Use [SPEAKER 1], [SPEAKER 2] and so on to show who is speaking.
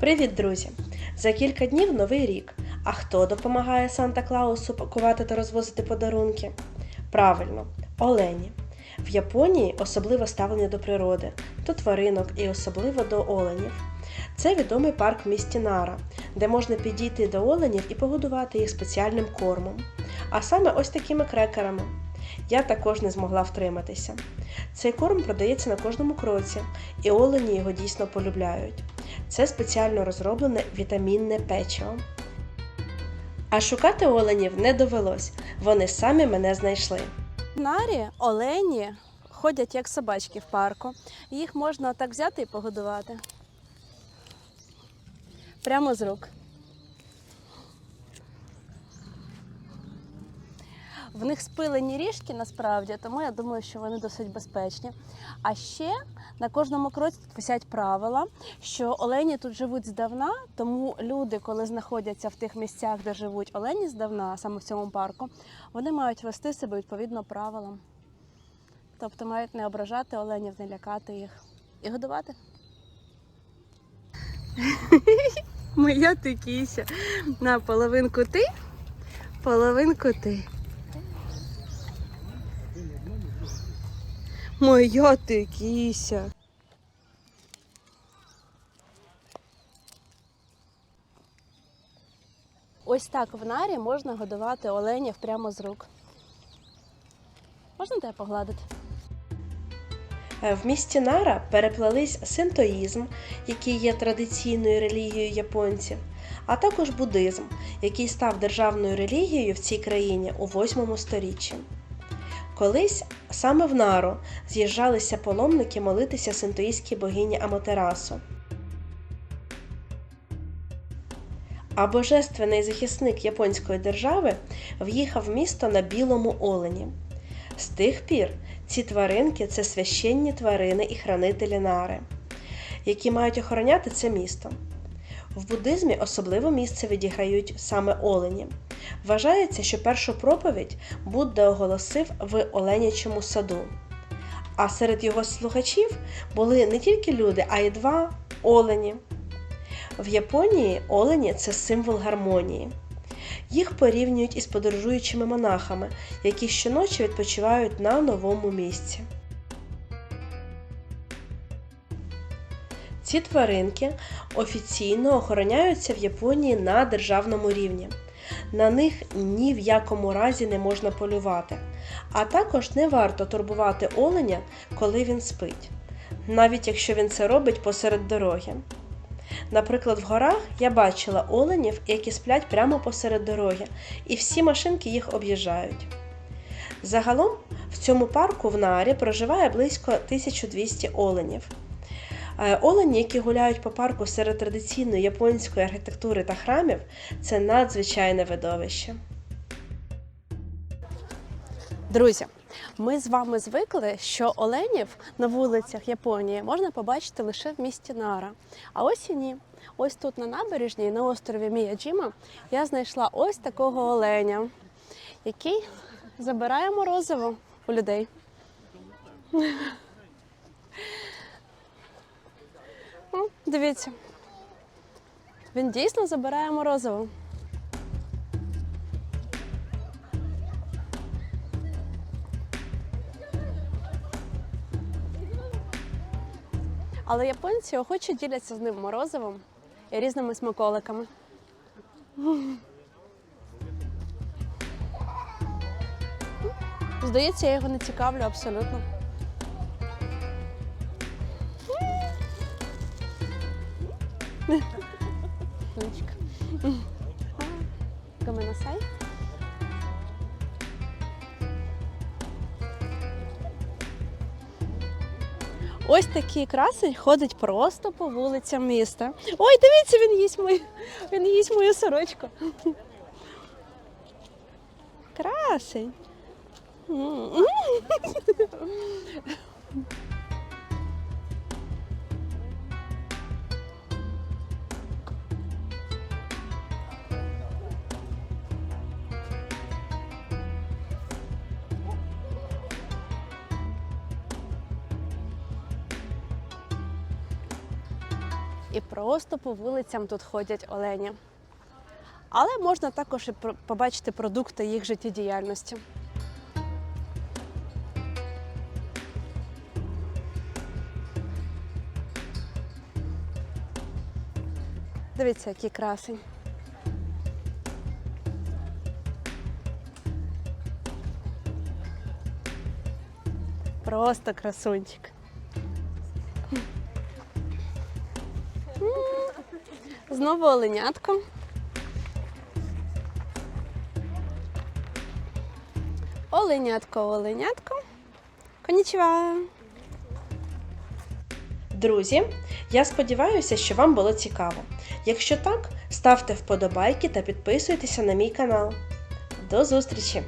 [SPEAKER 1] Привіт, друзі! За кілька днів новий рік. А хто допомагає Санта Клаусу пакувати та розвозити подарунки? Правильно, олені. В Японії особливо ставлення до природи, до тваринок і особливо до оленів. Це відомий парк в місті Нара, де можна підійти до оленів і погодувати їх спеціальним кормом. А саме ось такими крекерами. Я також не змогла втриматися. Цей корм продається на кожному кроці, і олені його дійсно полюбляють. Це спеціально розроблене вітамінне печиво. А шукати оленів не довелось, вони самі мене знайшли.
[SPEAKER 2] Нарі олені ходять як собачки в парку. Їх можна так взяти і погодувати. Прямо з рук. В них спилені ріжки насправді, тому я думаю, що вони досить безпечні. А ще на кожному кроці тут висять правила, що олені тут живуть здавна, тому люди, коли знаходяться в тих місцях, де живуть олені здавна, саме в цьому парку, вони мають вести себе відповідно правилам. Тобто мають не ображати оленів, не лякати їх і годувати. Моя ти кіся. На половинку ти, половинку ти. Моя ти кіся. Ось так в нарі можна годувати оленів прямо з рук. Можна тебе погладити?
[SPEAKER 1] Е, В місті Нара переплелись синтоїзм, який є традиційною релігією японців, а також буддизм, який став державною релігією в цій країні у 8 сторіччі. Колись саме в Нару з'їжджалися паломники молитися синтоїстській богині Аматерасу. А божественний захисник японської держави в'їхав в місто на білому олені. З тих пір ці тваринки це священні тварини і хранителі нари, які мають охороняти це місто. В буддизмі особливе місце відіграють саме олені. Вважається, що першу проповідь Будда оголосив в Оленячому саду. А серед його слухачів були не тільки люди, а й два олені. В Японії олені це символ гармонії. Їх порівнюють із подорожуючими монахами, які щоночі відпочивають на новому місці. Ці тваринки офіційно охороняються в Японії на державному рівні. На них ні в якому разі не можна полювати, а також не варто турбувати оленя, коли він спить, навіть якщо він це робить посеред дороги. Наприклад, в горах я бачила оленів, які сплять прямо посеред дороги, і всі машинки їх об'їжджають. Загалом в цьому парку в Нарі проживає близько 1200 оленів. Е, Олені, які гуляють по парку серед традиційної японської архітектури та храмів, це надзвичайне видовище.
[SPEAKER 2] Друзі, ми з вами звикли, що оленів на вулицях Японії можна побачити лише в місті Нара. А ось і ні. Ось тут на набережній, на острові Міяджіма, я знайшла ось такого оленя, який забирає морозиво у людей. Дивіться. Він дійсно забирає морозиво. Але японці охоче діляться з ним морозивом і різними смаколиками. Здається, я його не цікавлю абсолютно. Сонечко. Гомоносай. Ось такий красень ходить просто по вулицям міста. Ой, дивіться, він їсть мою, він їсть мою сорочку. Красень. І просто по вулицям тут ходять олені. Але можна також і побачити продукти їх життєдіяльності. Дивіться, який красень. Просто красунчик. Знову оленятко. Оленятко, оленятко. Конічва.
[SPEAKER 1] Друзі, я сподіваюся, що вам було цікаво. Якщо так, ставте вподобайки та підписуйтеся на мій канал. До зустрічі!